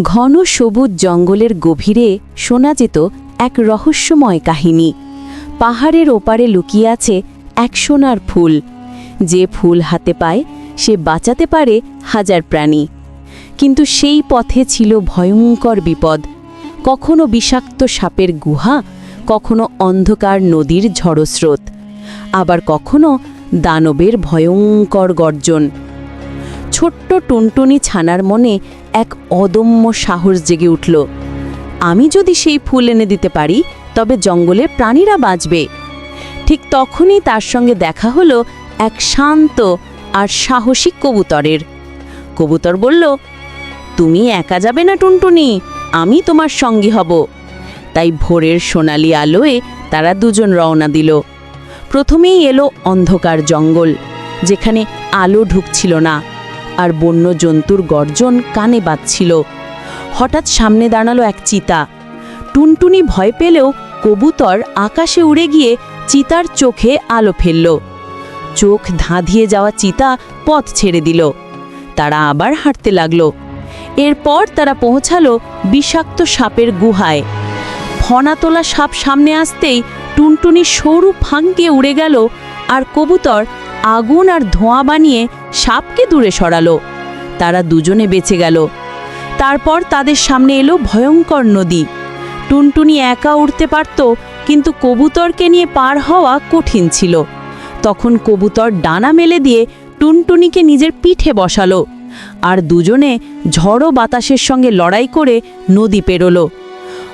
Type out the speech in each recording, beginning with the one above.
ঘন সবুজ জঙ্গলের গভীরে শোনা যেত এক রহস্যময় কাহিনী। পাহাড়ের ওপারে লুকিয়ে আছে এক সোনার ফুল। যে ফুল হাতে পায়, সে বাঁচাতে পারে হাজার প্রাণী। কিন্তু সেই পথে ছিল ভয়ঙ্কর বিপদ। কখনো বিষাক্ত সাপের গুহা, কখনো অন্ধকার নদীর ঝড়স্রোত। আবার কখনো দানবের ভয়ঙ্কর গর্জন। ছোট্ট টুনটুনি ছানার মনে এক অদম্য সাহস জেগে উঠল। আমি যদি সেই ফুল এনে দিতে পারি, তবে জঙ্গলে প্রাণীরা বাঁচবে। ঠিক তখনই তার সঙ্গে দেখা হলো এক শান্ত আর সাহসী কবুতরের। কবুতর বলল, তুমি একা যাবে না, টুনটুনি, আমি তোমার সঙ্গী হব। তাই ভোরের সোনালি আলোয় তারা দুজন রওনা দিল। প্রথমেই এলো অন্ধকার জঙ্গল, যেখানে আলো ঢুকছিল না। আর বন্য জন্তুর গর্জন কানে বাজছিল। হঠাৎ সামনে দাঁড়াল এক চিতা। টুনটুনি ভয় পেলেও কবুতর আকাশে উড়ে গিয়ে চিতার চোখে আলো ফেলল। চোখ ধাঁধিয়ে যাওয়া চিতা পথ ছেড়ে দিল। তারা আবার হাঁটতে লাগল। এরপর তারা পৌঁছালো বিষাক্ত সাপের গুহায়। ফনা তোলা সাপ সামনে আসতেই টুনটুনি সরু ফাঁকে উড়ে গেল আর কবুতর আগুন আর ধোঁয়া বানিয়ে সাপকে দূরে সরালো। তারা দুজনে বেঁচে গেল। তারপর তাদের সামনে এলো ভয়ঙ্কর নদী। টুনটুনি একা উঠতে পারত, কিন্তু কবুতরকে নিয়ে পার হওয়া কঠিন ছিল। তখন কবুতর ডানা মেলে দিয়ে টুনটুনিকে নিজের পিঠে বসালো আর দুজনে ঝড়ো বাতাসের সঙ্গে লড়াই করে নদী পেরোলো।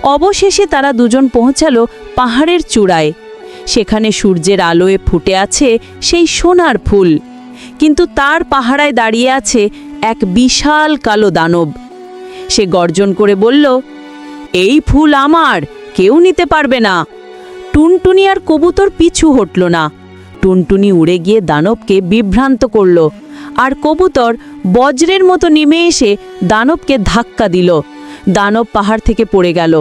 অবশেষে তারা দুজন পৌঁছালো পাহাড়ের চূড়ায়। সেখানে সূর্যের আলোয় ফুটে আছে সেই সোনার ফুল। কিন্তু তার পাহারায় দাঁড়িয়ে আছে এক বিশাল কালো দানব। সে গর্জন করে বলল, এই ফুল আমার, কেউ নিতে পারবে না। টুনটুনি আর কবুতর পিছু হটল না। টুনটুনি উড়ে গিয়ে দানবকে বিভ্রান্ত করল আর কবুতর বজ্রের মতো নেমে এসে দানবকে ধাক্কা দিল। দানব পাহাড় থেকে পড়ে গেল।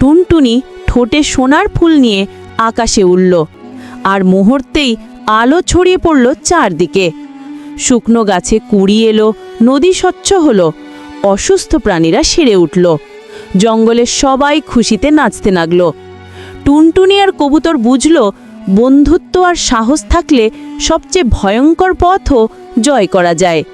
টুনটুনি ঠোঁটে সোনার ফুল নিয়ে আকাশে উড়ল। আর মুহূর্তেই আলো ছড়িয়ে পড়ল চারদিকে। শুকনো গাছে কুড়ি এলো, নদী স্বচ্ছ হলো, অসুস্থ প্রাণীরা সেরে উঠল। জঙ্গলের সবাই খুশিতে নাচতে লাগল। টুনটুনি আর কবুতর বুঝল, বন্ধুত্ব আর সাহস থাকলে সবচেয়ে ভয়ঙ্কর পথও জয় করা যায়।